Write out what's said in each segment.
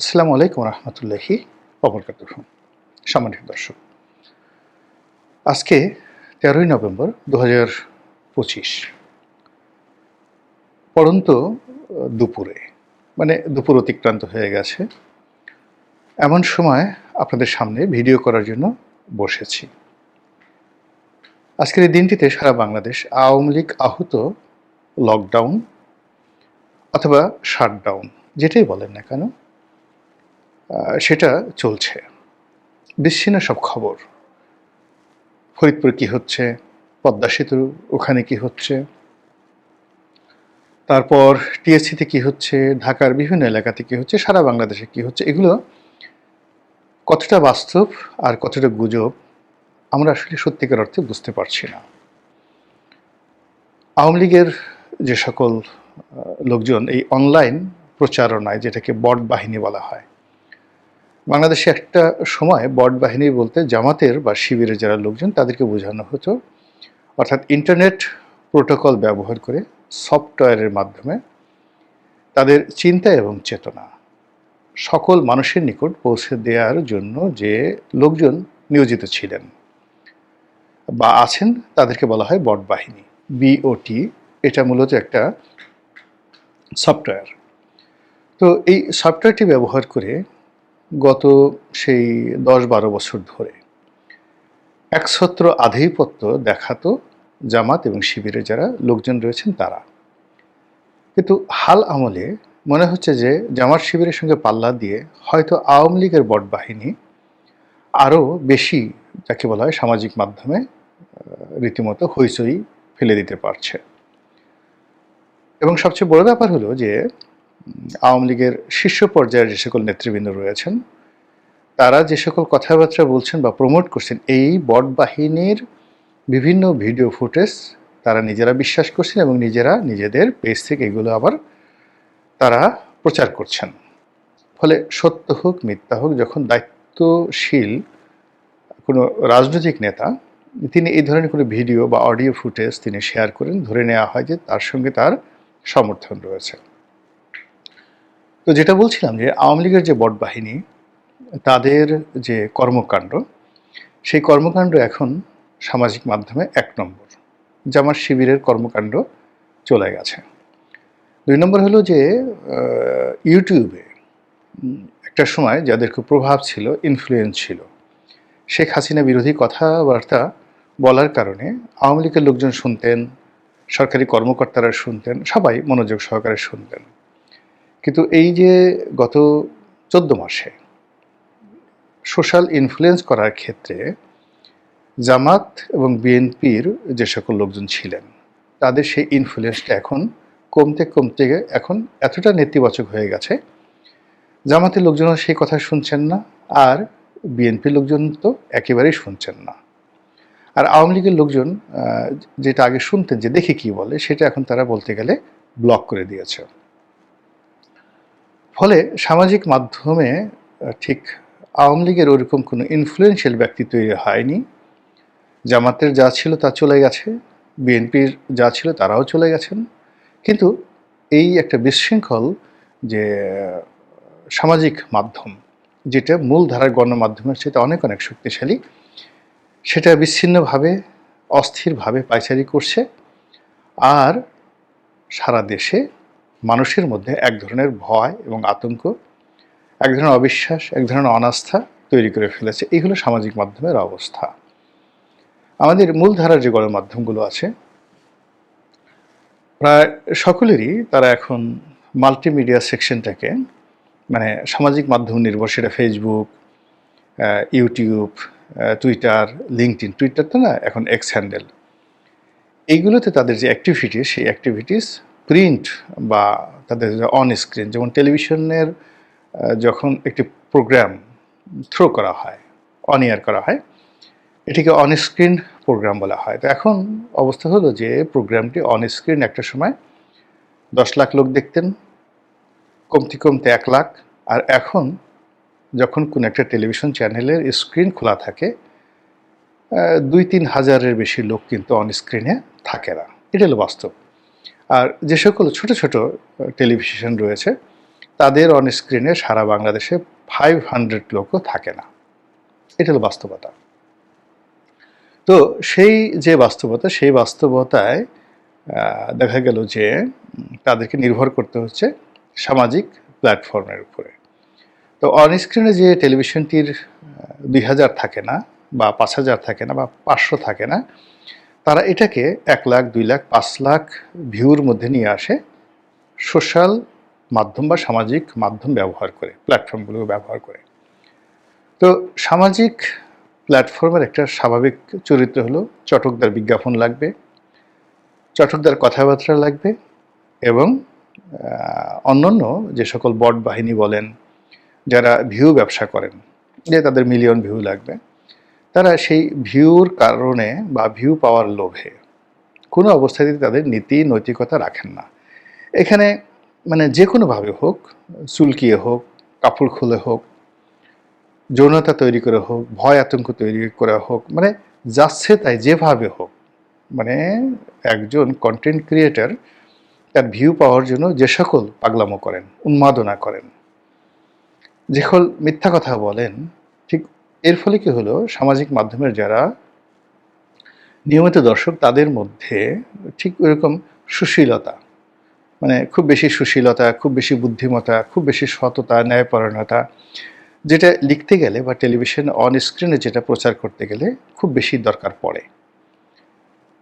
আসসালামু আলাইকুম রহমতুল্লাহি অবরকাতুহ সম্মানিত দর্শক, আজকে তেরোই নভেম্বর দু হাজার পঁচিশ। পরন্ত দুপুরে মানে দুপুর অতিক্রান্ত হয়ে গেছে। এমন সময় আপনাদের সামনে ভিডিও করার জন্য বসেছি। আজকের এই দিনটিতে সারা বাংলাদেশ আওয়ামী লীগ আহত লকডাউন অথবা শাটডাউন যেটাই বলেন না কেন সেটা চলছে। বিচ্ছিন্ন সব খবর। ফরিদপুর কি হচ্ছে? পদ্মা সেতু ওখানে কি হচ্ছে? তারপর টিএসসিতে কি হচ্ছে? ঢাকার বিভিন্ন এলাকাতে কি হচ্ছে? সারা বাংলাদেশে কি হচ্ছে? এগুলো কতটা বাস্তব আর কতটা গুজব, আমরা আসলে সত্যিকার অর্থে বুঝতে পারছি না। আওয়ামী লীগের যে সকল লোকজন এই অনলাইন প্রচারণায়, যেটাকে বট বাহিনী বলা হয় বাংলাদেশে একটা সময় বট বাহিনী বলতে জামাতের বা শিবিরের যারা লোকজন, তাদেরকে বোঝানো হতো। অর্থাৎ ইন্টারনেট প্রোটোকল ব্যবহার করে, সফটওয়্যারের মাধ্যমে তাদের চিন্তা এবং চেতনা সকল মানুষের নিকট পৌঁছে দেওয়ার জন্য যে লোকজন নিয়োজিত ছিলেন বা আছেন, তাদেরকে বলা হয় বট বাহিনী বিওটি এটা মূলত একটা সফটওয়্যার। তো এই সফটওয়্যারটি ব্যবহার করে গত সেই দশ বারো বছর ধরে। একছত্র আধিপত্য দেখাতো জামাত এবং শিবিরে যারা লোকজন রয়েছেন তারা। কিন্তু হাল আমলে মনে হচ্ছে যে জামাত শিবিরের সঙ্গে পাল্লা দিয়ে হয়তো আওয়ামী লীগের বট বাহিনী আরও বেশি যাকে বলা হয় সামাজিক মাধ্যমে রীতিমতো হইচই ফেলে দিতে পারছে। এবং সবচেয়ে বড় ব্যাপার হলো যে আওয়ামী লীগের শীর্ষ পর্যায়ের যে সকল নেতৃবৃন্দ রয়েছেন, তারা যে সকল কথাবার্তা বলছেন বা প্রমোট করছেন, এই বট বাহিনীর বিভিন্ন ভিডিও ফুটেজ তারা নিজেরা বিশ্বাস করছেন এবং নিজেরা নিজেদের পেজ থেকে এগুলো আবার তারা প্রচার করছেন। ফলে সত্য হোক, মিথ্যা হোক, যখন দায়িত্বশীল কোনো রাজনৈতিক নেতা, তিনি এই ধরনের কোনো ভিডিও বা অডিও ফুটেজ তিনি শেয়ার করেন, ধরে নেওয়া হয় যে তার সঙ্গে তার সমর্থন রয়েছে। তো যেটা বলছিলাম যে আওয়ামী লীগের যে বট বাহিনী, তাদের যে কর্মকাণ্ড, সেই কর্মকাণ্ড এখন সামাজিক মাধ্যমে এক নম্বর। জামার শিবিরের কর্মকাণ্ড চলে গেছে। দুই নম্বর হলো যে ইউটিউবে একটা সময় যাদের খুব প্রভাব ছিল ইনফ্লুয়েন্স ছিল, শেখ হাসিনা বিরোধী কথাবার্তা বলার কারণে আওয়ামী লীগের লোকজন শুনতেন, সরকারি কর্মকর্তারা শুনতেন, সবাই মনোযোগ সহকারে শুনতেন। কিন্তু এই যে গত চোদ্দ মাসে সোশ্যাল ইনফ্লুয়েন্স করার ক্ষেত্রে জামাত এবং বিএনপির যে সকল লোকজন ছিলেন, তাদের সেই ইনফ্লুয়েন্সটা এখন কমতে কমতে এখন এতটা নেতিবাচক হয়ে গেছে। জামাতের লোকজনও সেই কথা শুনছেন না, আর বিএনপির লোকজন তো একেবারেই শুনছেন না। আর আওয়ামী লীগের লোকজন যেটা আগে শুনতেন যে দেখে কি বলে, সেটা এখন তারা বলতে গেলে ব্লক করে দিয়েছে। ফলে সামাজিক মাধ্যমে ঠিক আওয়ামী লীগের ওরকম কোনো ইনফ্লুয়েন্সিয়াল ব্যক্তি তৈরি হয়নি। জামাতের যা ছিল তা চলে গেছে, বিএনপির যা ছিল তারাও চলে গেছেন। কিন্তু এই একটা বিশৃঙ্খল যে, সামাজিক মাধ্যম, যেটা মূলধারার গণমাধ্যমের সেটা অনেক অনেক শক্তিশালী, সেটা বিচ্ছিন্নভাবে, অস্থিরভাবে পাইচারি করছে। আর সারা দেশে মানুষের মধ্যে এক ধরনের ভয় এবং আতঙ্ক, এক ধরনের অবিশ্বাস, এক ধরনের অনাস্থা তৈরি করে ফেলেছে। এই হলো সামাজিক মাধ্যমের অবস্থা। আমাদের মূলধারার যে গণমাধ্যমগুলো আছে, প্রায় সকলেরই তারা এখন মাল্টিমিডিয়া সেকশনটাকে মানে সামাজিক মাধ্যম নির্ভর সেটা Facebook YouTube Twitter LinkedIn Twitter তো না এখন এক্স হ্যান্ডেল এইগুলোতে তাদের যে অ্যাক্টিভিটিস সেই অ্যাক্টিভিটিস প্রিন্ট বা তাদের অন স্ক্রিন যেমন টেলিভিশনের যখন একটি প্রোগ্রাম থ্রো করা হয় অন ইয়ার করা হয়, এটিকে অন স্ক্রিন প্রোগ্রাম বলা হয়। তো এখন অবস্থা হলো যে প্রোগ্রামটি অন স্ক্রিন একটা সময় দশ লাখ লোক দেখতেন, কমতি কমতে এক লাখ, আর এখন যখন কোনো একটা টেলিভিশন চ্যানেলের স্ক্রিন খোলা থাকে দুই তিন হাজারের বেশি লোক কিন্তু অন স্ক্রিনে থাকে না। এটা হলো বাস্তব। আর যে সকল ছোট ছোট টেলিভিশন রয়েছে, তাদের অন স্ক্রিনে সারা বাংলাদেশে ফাইভ হান্ড্রেড লোকও থাকে না। এটা হলো বাস্তবতা। তো সেই যে বাস্তবতা, সেই বাস্তবতায় দেখা গেল যে, তাদেরকে নির্ভর করতে হচ্ছে সামাজিক প্ল্যাটফর্মের উপরে। তো অন স্ক্রিনে যে টেলিভিশনটির দুই হাজার থাকে না বা পাঁচ হাজার থাকে না বা পাঁচশো থাকে না তারা এটাকে এক লাখ, দুই লাখ, পাঁচ লাখ ভিউর মধ্যে নিয়ে আসে সোশ্যাল মাধ্যম বা সামাজিক মাধ্যম ব্যবহার করে প্ল্যাটফর্মগুলো ব্যবহার করে। তো সামাজিক প্ল্যাটফর্মের একটা স্বাভাবিক চরিত্র হলো চটকদার বিজ্ঞাপন লাগবে, চটকদার কথাবার্তা লাগবে এবং অন্যান্য যে সকল বট বাহিনী বলেন, যারা ভিউ ব্যবসা করেন, যে তাদের মিলিয়ন ভিউ লাগবে। তারা সেই ভিউর কারণে বা ভিউ পাওয়ার লোভে কোনো অবস্থাতেই তাদের নীতি, নৈতিকতা রাখেন না। এখানে মানে যে কোনোভাবে হোক, চুলকিয়ে হোক, কাপড় খুলে হোক, যৌনতা তৈরি করে হোক, ভয় আতঙ্ক তৈরি করে হোক মানে যাচ্ছে তাই যেভাবে হোক মানে একজন কন্টেন্ট ক্রিয়েটার তার ভিউ পাওয়ার জন্য যে সকল পাগলামো করেন, উন্মাদনা করেন, যে সকল মিথ্যা কথা বলেন, ঠিক এর ফলে কি হলো? সামাজিক মাধ্যমের যারা নিয়মিত দর্শক, তাদের মধ্যে ঠিক ওইরকম সুশীলতা মানে খুব বেশি সুশীলতা, খুব বেশি বুদ্ধিমত্তা, খুব বেশি সততা, ন্যায়পরায়ণতা, যেটা লিখতে গেলে বা টেলিভিশন অন স্ক্রিনে যেটা প্রচার করতে গেলে খুব বেশি দরকার পড়ে।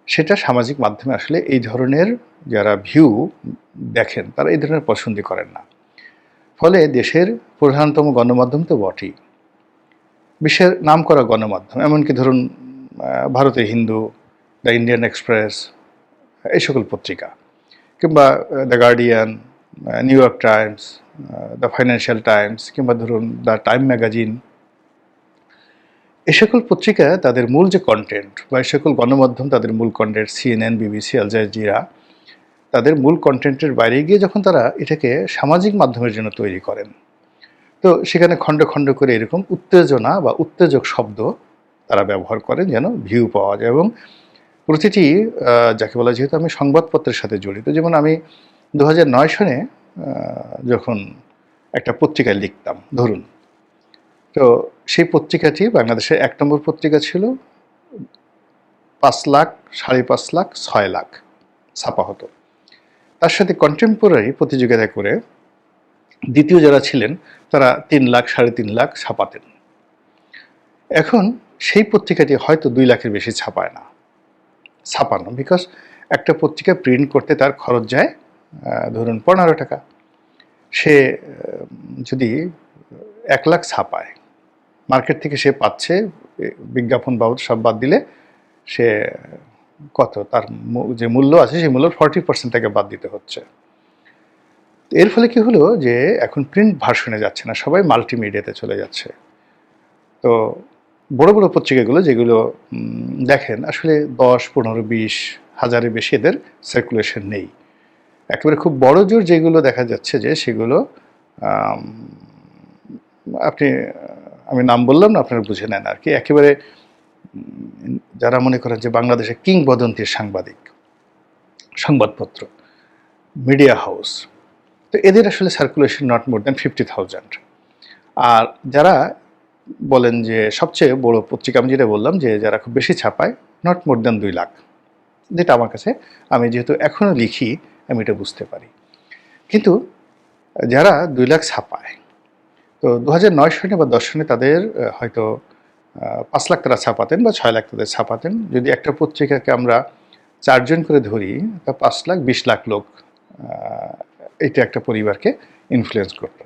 সেটা সামাজিক মাধ্যমে আসলে এই ধরনের যারা ভিউ দেখেন, তারা এই ধরনের পছন্দ করেন না। ফলে দেশের প্রধানতম গণমাধ্যম তো বটেই। বিশ্বের নাম করা গণমাধ্যম, এমনকি ধরুন ভারতের হিন্দু, দ্য ইন্ডিয়ান এক্সপ্রেস, এই সকল পত্রিকা, কিংবা the Guardian New York Times the Financial Times, কিংবা ধরুন, দ্য টাইম ম্যাগাজিন এ সকল পত্রিকা তাদের মূল যে কন্টেন্ট বা এ সকল গণমাধ্যম তাদের মূল content CNN BBC Al Jazeera তাদের মূল কন্টেন্টের বাইরে গিয়ে যখন তারা এটাকে সামাজিক মাধ্যমের জন্য তৈরি করেন তো সেখানে খণ্ড খণ্ড করে এরকম উত্তেজনা বা উত্তেজক শব্দ তারা ব্যবহার করেন যেন ভিউ পাওয়া যায়। এবং প্রতিটি যাকে বলা যেহেতু আমি সংবাদপত্রের সাথে জড়িত, যেমন আমি দু নয় সনে যখন একটা পত্রিকায় লিখতাম, ধরুন। তো সেই পত্রিকাটি বাংলাদেশের এক নম্বর পত্রিকা ছিল, পাঁচ লাখ, সাড়ে পাঁচ লাখ, ছয় লাখ, ছাপা হতো। তার সাথে কন্টেম্পোরারি প্রতিযোগিতা করে দ্বিতীয় যারা ছিলেন, তারা তিন লাখ, সাড়ে তিন লাখ ছাপাতেন। এখন সেই পত্রিকাটি হয়তো দুই লাখের বেশি ছাপায় না। ছাপানো বিকজ একটা পত্রিকা প্রিন্ট করতে তার খরচ যায় ধরুন পনেরো টাকা। সে যদি এক লাখ ছাপায় মার্কেট থেকে সে পাচ্ছে বিজ্ঞাপন বাবদ সব বাদ দিলে সে কত? তার যে মূল্য আছে, সেই মূল্য ফর্টি পার্সেন্ট তাকে বাদ দিতে হচ্ছে। এর ফলে কি হলো যে এখন প্রিন্ট ভার্সনে যাচ্ছে না, সবাই মাল্টিমিডিয়াতে চলে যাচ্ছে। তো বড় বড় পত্রিকাগুলো যেগুলো দেখেন, আসলে দশ, পনেরো, বিশ, হাজারের বেশি এদের সার্কুলেশন নেই। একেবারে খুব বড় জোর যেগুলো দেখা যাচ্ছে যে সেগুলো আপনি, আমি নাম বললাম না, আপনারা বুঝে নেন আর কি। একেবারে যারা মনে করেন যে বাংলাদেশে কিংবদন্তির সাংবাদিক, সংবাদপত্র মিডিয়া হাউস তো এদের আসলে circulation not more than fifty thousand আর যারা বলেন যে সবচেয়ে বড় পত্রিকা, আমি যেটা বললাম যে যারা খুব বেশি ছাপায় নট মোর দ্যান দুই লাখ। যেটা আমার কাছে, আমি যেহেতু এখনও লিখি, আমি এটা বুঝতে পারি। কিন্তু যারা দুই লাখ ছাপায়, তো দু হাজার নয় সনে বা দশ সনে তাদের হয়তো পাঁচ লাখ তারা ছাপাতেন বা ছয় লাখ তাদের ছাপাতেন। যদি একটা পত্রিকাকে আমরা চারজন করে ধরি, তা পাঁচ লাখ, বিশ লাখ লোক এটা একটা পরিবারকে ইনফ্লুয়েন্স করতো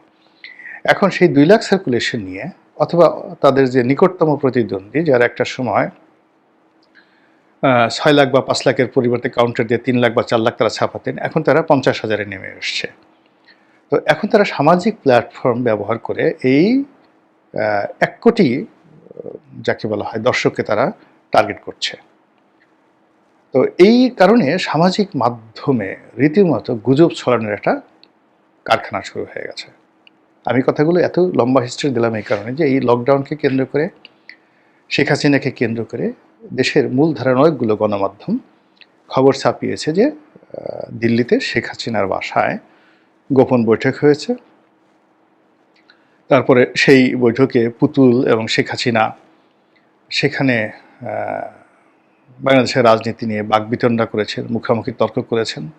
এখন সেই দুই লাখ সার্কুলেশন নিয়ে অথবা তাদের যে নিকটতম প্রতিদ্বন্দ্বী, যারা একটা সময় ছয় লাখ বা পাঁচ লাখের পরিবর্তে কাউন্টার দিয়ে তিন লাখ বা চার লাখ তারা ছাপাতেন, এখন তারা পঞ্চাশ হাজারে নেমে এসছে। তো এখন তারা সামাজিক প্ল্যাটফর্ম ব্যবহার করে এই এক কোটি যাকে বলা হয় দর্শককে তারা টার্গেট করছে। তো এই কারণে সামাজিক মাধ্যমে রীতিমতো গুজব ছড়ানোর একটা কারখানা শুরু হয়ে গেছে। আমি কথাগুলো এত লম্বা হিস্ট্রি দিলাম এই কারণে যে এই লকডাউনকে কেন্দ্র করে, শেখ হাসিনাকে কেন্দ্র করে দেশের মূল ধারার অনেকগুলো গণমাধ্যম খবর ছাপিয়েছে যে দিল্লিতে শেখ হাসিনার বাসায় গোপন বৈঠক হয়েছে। তারপরে সেই বৈঠকে পুতুল এবং শেখ হাসিনা সেখানে বাংলাদেশের রাজনীতি নিয়ে বাকবিতণ্ডা করেছেন, মুখোমুখি তর্ক করেছেন।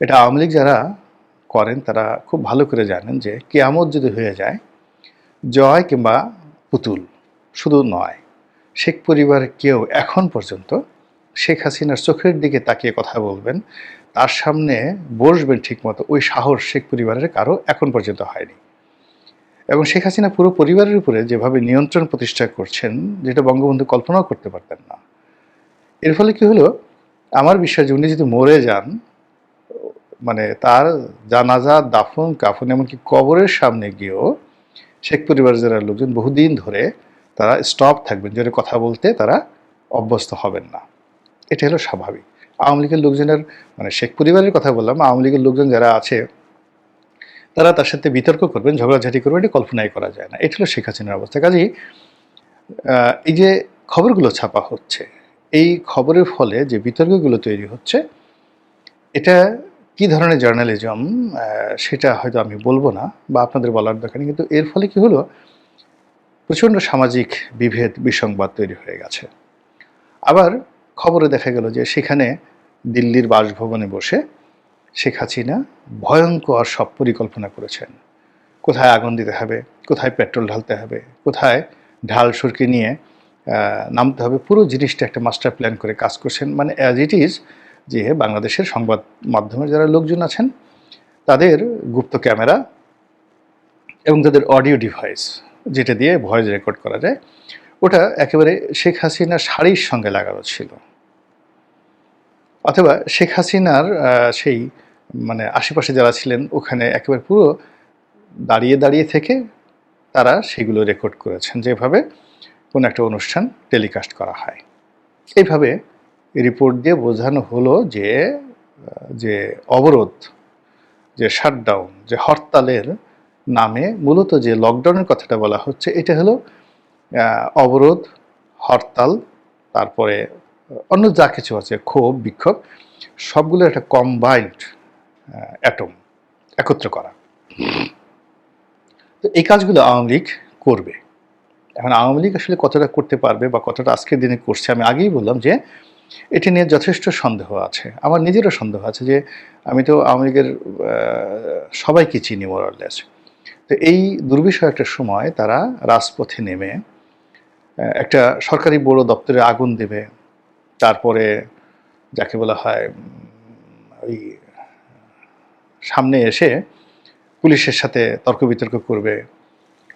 এটা আওয়ামী লীগ যারা করেন, তারা খুব ভালো করে জানেন যে কেয়ামত যদি হয়ে যায়, জয় কিংবা পুতুল শুধু নয়, শেখ পরিবারের কেউ এখন পর্যন্ত শেখ হাসিনার চোখের দিকে তাকিয়ে কথা বলবেন, তার সামনে বসবেন ঠিকমতো ওই সাহস শেখ পরিবারের কারও এখন পর্যন্ত হয়নি। এবং শেখ হাসিনা পুরো পরিবারের উপরে যেভাবে নিয়ন্ত্রণ প্রতিষ্ঠা করছেন, যেটা বঙ্গবন্ধু কল্পনাও করতে পারতেন না। এর ফলে কি হলো? আমার বিশ্বাস, উনি যদি মরে যান মানে তার জানাজা দাফন, কাফন, এমনকি কবরের সামনে গিয়েও শেখ পরিবারের যারা লোকজন বহুদিন ধরে তারা স্টপ থাকবেন জোরে কথা বলতে তারা অভ্যস্ত হবেন না। এটা হলো স্বাভাবিক। আওয়ামী লীগের লোকজনের মানে শেখ পরিবারের কথা বললাম, আওয়ামী লীগের লোকজন যারা আছে, তারা তার সাথে বিতর্ক করবেন, ঝগড়াঝাটি করবেন, এটি কল্পনাই করা যায় না। এটা হলো শেখ হাসিনার অবস্থা। কাজেই এই যে খবরগুলো ছাপা হচ্ছে এই খবরের ফলে যে বিতর্কগুলো তৈরি হচ্ছে, এটা কি ধরনের জার্নালিজম সেটা হয়তো আমি বলব না বা আপনাদের বলার দরকার কিন্তু এর ফলে কি হলো? প্রচণ্ড সামাজিক বিভেদ, বিসংবাদ তৈরি হয়ে গেছে। আবার খবরে দেখা গেল যে সেখানে দিল্লির বাসভবনে বসে শেখ হাসিনা ভয়ঙ্কর সব পরিকল্পনা করেছেন। কোথায় আগুন দিতে হবে, কোথায় পেট্রোল ঢালতে হবে, কোথায় ঢাল সুরকি নিয়ে নামতে হবে। পুরো জিনিসটা একটা মাস্টার প্ল্যান করে কাজ করছেন। মানে অ্যাজ ইট ইজ যে বাংলাদেশের সংবাদ মাধ্যমের যারা লোকজন আছেন, তাদের গুপ্ত ক্যামেরা এবং তাদের অডিও ডিভাইস যেটা দিয়ে ভয়েস রেকর্ড করা যায়, ওটা একেবারে শেখ হাসিনার শাড়ির সঙ্গে লাগানো ছিল। অথবা শেখ হাসিনার সেই মানে আশেপাশে যারা ছিলেন, ওখানে একেবারে পুরো দাঁড়িয়ে দাঁড়িয়ে থেকে তারা সেগুলো রেকর্ড করেছেন যেভাবে কোনো একটা অনুষ্ঠান টেলিকাস্ট করা হয়। এইভাবে রিপোর্ট দিয়ে বোঝানো হলো যে যে অবরোধ, যে শাটডাউন যে হরতালের নামে মূলত যে লকডাউনের কথাটা বলা হচ্ছে, এটা হলো অবরোধ, হরতাল, তারপরে অন্য যা কিছু আছে, ক্ষোভ, বিক্ষোভ, সবগুলো একটা কম্বাইন্ড অ্যাটম একত্র করা। তো এই কাজগুলো আওয়ামী লীগ করবে। এখন আওয়ামী লীগ আসলে কতটা করতে পারবে বা কতটা আজকের দিনে করছে, আমি আগেই বললাম যে এটি নিয়ে যথেষ্ট সন্দেহ আছে, আমার নিজেরও সন্দেহ আছে যে আমি তো আওয়ামী লীগের সবাইকে চিনি মোরালেস তো এই দুর্বিষহ একটা সময় তারা রাজপথে নেমে একটা সরকারি বড় দপ্তরে আগুন দেবে, তারপরে যাকে বলা হয় ওই সামনে এসে পুলিশের সাথে তর্ক বিতর্ক করবে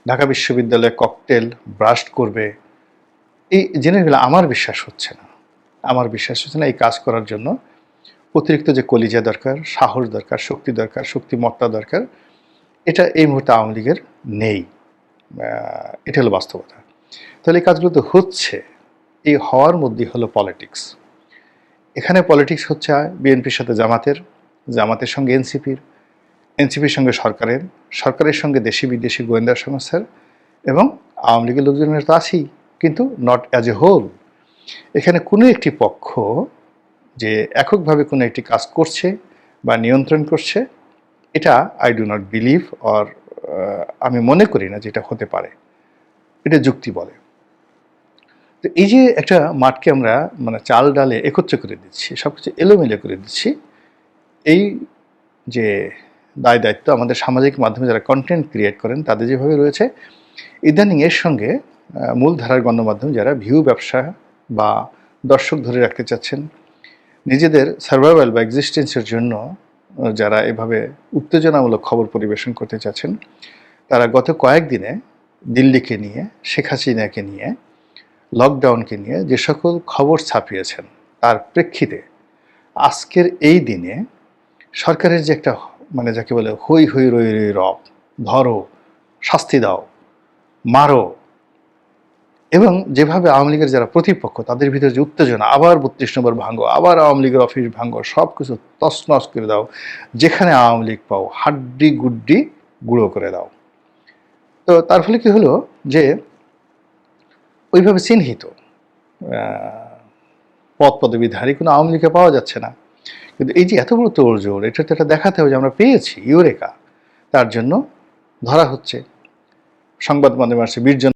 ঢাকা বিশ্ববিদ্যালয়ে ককটেল ব্রাস্ট করবে, এই জিনিসগুলো আমার বিশ্বাস হচ্ছে না। আমার বিশ্বাস হচ্ছে না এই কাজ করার জন্য অতিরিক্ত যে কলিজা দরকার, সাহস দরকার, শক্তি দরকার, শক্তিমত্তা দরকার, এটা এই মুহূর্তে আওয়ামী লীগের নেই। এটা হলো বাস্তবতা। তাহলে এই কাজগুলো তো হচ্ছে, এই হওয়ার মধ্যেই হলো পলিটিক্স এখানে পলিটিক্স হচ্ছে বিএনপির সাথে জামাতের জামাতের সঙ্গে এনসিপির। এনসিপির সঙ্গে সরকারের সরকারের সঙ্গে দেশি বিদেশি গোয়েন্দা সংস্থার এবং আওয়ামী লীগের লোকজনের তো আছেই, কিন্তু নট অ্যাজ এ হোল এখানে কোনো একটি পক্ষ যে এককভাবে কোনো একটি কাজ করছে বা নিয়ন্ত্রণ করছে, এটা I do not believe or আমি মনে করি না যে এটা হতে পারে। এটা যুক্তি বলে। তো এই যে একটা মাঠকে আমরা মানে চাল ডালে একত্র করে দিচ্ছি সব কিছু এলোমেলো করে দিচ্ছি, এই যে দায় দায়িত্ব আমাদের সামাজিক মাধ্যমে যারা কন্টেন্ট ক্রিয়েট করেন, তাদের যেভাবে রয়েছে, ইদানিং এর সঙ্গে মূলধারার গণমাধ্যম যারা ভিউ ব্যবসা বা দর্শক ধরে রাখতে চাচ্ছেন, নিজেদের সার্ভাইভাল বা এক্সিস্টেন্সের জন্য যারা এভাবে উত্তেজনামূলক খবর পরিবেশন করতে চাচ্ছেন, তারা গত কয়েকদিনে দিল্লিকে নিয়ে, শেখ হাসিনাকে নিয়ে লকডাউনকে নিয়ে যে সকল খবর ছাপিয়েছেন, তার প্রেক্ষিতে আজকের এই দিনে সরকারের যে একটা মানে যাকে বলে হই হই রই রই রব, ধরো, শাস্তি দাও, মারো। এবং যেভাবে আওয়ামী লীগের যারা প্রতিপক্ষ, তাদের ভিতরে যে উত্তেজনা, আবার বত্রিশ নম্বর ভাঙ্গো, আবার আওয়ামী লীগের অফিস ভাঙ্গো সব কিছু তছনছ করে দাও, যেখানে আওয়ামী লীগ পাও, হাড্ডি গুড্ডি গুঁড়ো করে দাও। তো তার ফলে কি হলো যে, ওইভাবে চিহ্নিত পদ পদবিধারী কোনো আওয়ামী লীগে পাওয়া যাচ্ছে না। কিন্তু এই যে এত বড় তোড়জোড় এটা তো একটা দেখাতে হবে যে আমরা পেয়েছি ইউরেকা। তার জন্য ধরা হচ্ছে। সংবাদ মাধ্যমে আসছে বীরজন